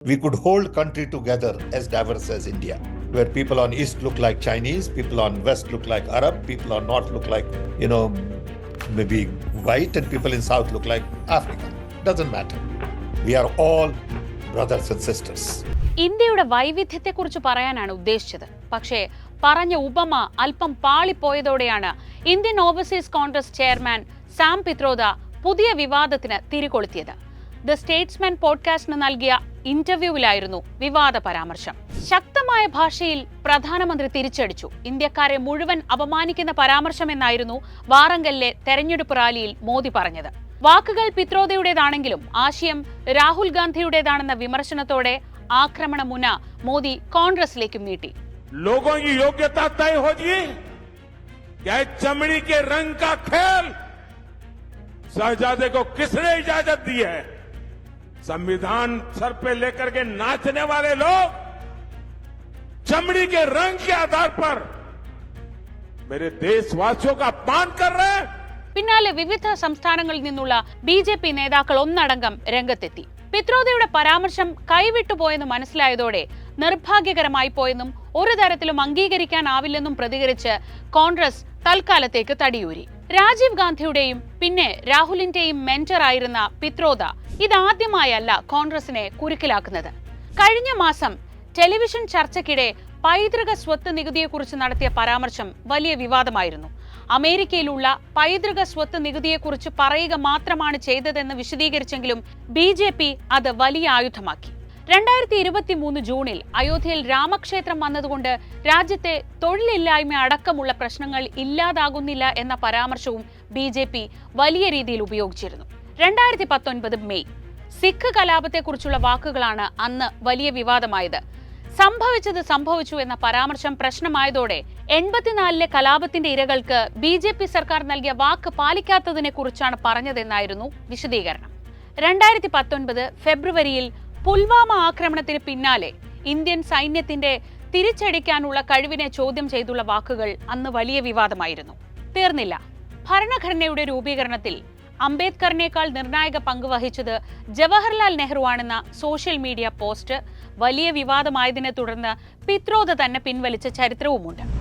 we could hold country together as diverse as India, where people on east look like Chinese, people on west look like Arab, people on north look like, you know, maybe white, and people in south look like African. Doesn't matter. We are all brothers and sisters. ഇന്ത്യയുടെ വൈവിധ്യത്തെക്കുറിച്ച് പറയാനാണ് ഉദ്ദേശിച്ചത് പക്ഷേ പറഞ്ഞ ഉപമ അല്പം പാളിപ്പോയതോടെയാണ് Indian overseas Congress chairman Sam Pitroda പുതിയ വിവാദത്തിന് തിരികൊളുത്തിയത് the statesman പോഡ്കാസ്റ്റിന് നൽകിയ ഇന്റർവ്യൂവിലായിരുന്നു വിവാദ പരാമർശം ശക്തമായ ഭാഷയിൽ പ്രധാനമന്ത്രി തിരിച്ചടിച്ചു ഇന്ത്യക്കാരെ മുഴുവൻ അപമാനിക്കുന്ന പരാമർശമെന്നായിരുന്നു വാറങ്കലിലെ തെരഞ്ഞെടുപ്പ് റാലിയിൽ മോദി പറഞ്ഞത് വാക്കുകൾ പിത്രോദയുടേതാണെങ്കിലും ആശയം രാഹുൽ ഗാന്ധിയുടേതാണെന്ന വിമർശനത്തോടെ ആക്രമണ മുന മോദി കോൺഗ്രസിലേക്കും നീട്ടി लोगों की योग्यता तय होगी क्या है चमड़ी के रंग का खेल शहजादे को किसने इजाजत दी है संविधान सर पे लेकर के नाचने वाले लोग चमड़ी के रंग के आधार पर मेरे देशवासियों का अपमान कर रहे हैं പിന്നാലെ വിവിധ സംസ്ഥാനങ്ങളിൽ നിന്നുള്ള ബി ജെ പി നേതാക്കൾ ഒന്നടങ്കം രംഗത്തെത്തി പിത്രോദയുടെ പരാമർശം കൈവിട്ടുപോയെന്ന് മനസ്സിലായതോടെ നിർഭാഗ്യകരമായി പോയെന്നും ഒരു തരത്തിലും അംഗീകരിക്കാനാവില്ലെന്നും പ്രതികരിച്ച് കോൺഗ്രസ് തൽക്കാലത്തേക്ക് തടിയൂരി. രാജീവ് ഗാന്ധിയുടെയും പിന്നെ രാഹുലിന്റെയും മെന്റർ ആയിരുന്ന പിത്രോദ ഇതാദ്യമായല്ല കോൺഗ്രസിനെ കുരുക്കിലാക്കുന്നത്. കഴിഞ്ഞ മാസം ടെലിവിഷൻ ചർച്ചയ്ക്കിടെ പൈതൃക സ്വത്ത് നികുതിയെക്കുറിച്ച് നടത്തിയ പരാമർശം വലിയ വിവാദമായിരുന്നു. അമേരിക്കയിലുള്ള പൈതൃക സ്വത്ത് നികുതിയെക്കുറിച്ച് പറയുക മാത്രമാണ് ചെയ്തതെന്ന് വിശദീകരിച്ചെങ്കിലും ബി അത് വലിയ ആയുധമാക്കി. രണ്ടായിരത്തി ഇരുപത്തി മൂന്ന് ജൂണിൽ അയോധ്യയിൽ രാമക്ഷേത്രം വന്നതുകൊണ്ട് രാജ്യത്തെ തൊഴിലില്ലായ്മ അടക്കമുള്ള പ്രശ്നങ്ങൾ ഇല്ലാതാകുന്നില്ല എന്ന പരാമർശവും ബി ജെ പി വലിയ രീതിയിൽ ഉപയോഗിച്ചിരുന്നു. രണ്ടായിരത്തി പത്തൊൻപത് മെയ്. സിഖ് കലാപത്തെക്കുറിച്ചുള്ള വാക്കുകളാണ് അന്ന് വലിയ വിവാദമായത്. സംഭവിച്ചത് സംഭവിച്ചു എന്ന പരാമർശം പ്രശ്നമായതോടെ എൺപത്തിനാലിലെ കലാപത്തിന്റെ ഇരകൾക്ക് ബി ജെ പി സർക്കാർ നൽകിയ വാക്ക് പാലിക്കാത്തതിനെ കുറിച്ചാണ് പറഞ്ഞതെന്നായിരുന്നു വിശദീകരണം. രണ്ടായിരത്തി പത്തൊൻപത് ഫെബ്രുവരിയിൽ പുൽവാമ ആക്രമണത്തിന് പിന്നാലെ ഇന്ത്യൻ സൈന്യത്തിന്റെ തിരിച്ചടിക്കാനുള്ള കഴിവിനെ ചോദ്യം ചെയ്തുള്ള വാക്കുകൾ അന്ന് വലിയ വിവാദമായിരുന്നു. തീർന്നില്ല. ഭരണഘടനയുടെ രൂപീകരണത്തിൽ അംബേദ്കറിനേക്കാൾ നിർണായക പങ്ക് വഹിച്ചത് ജവഹർലാൽ നെഹ്റു ആണെന്ന സോഷ്യൽ മീഡിയ പോസ്റ്റ് വലിയ വിവാദമായതിനെ തുടർന്ന് പിത്രോദ തന്നെ പിൻവലിച്ച ചരിത്രവുമുണ്ട്.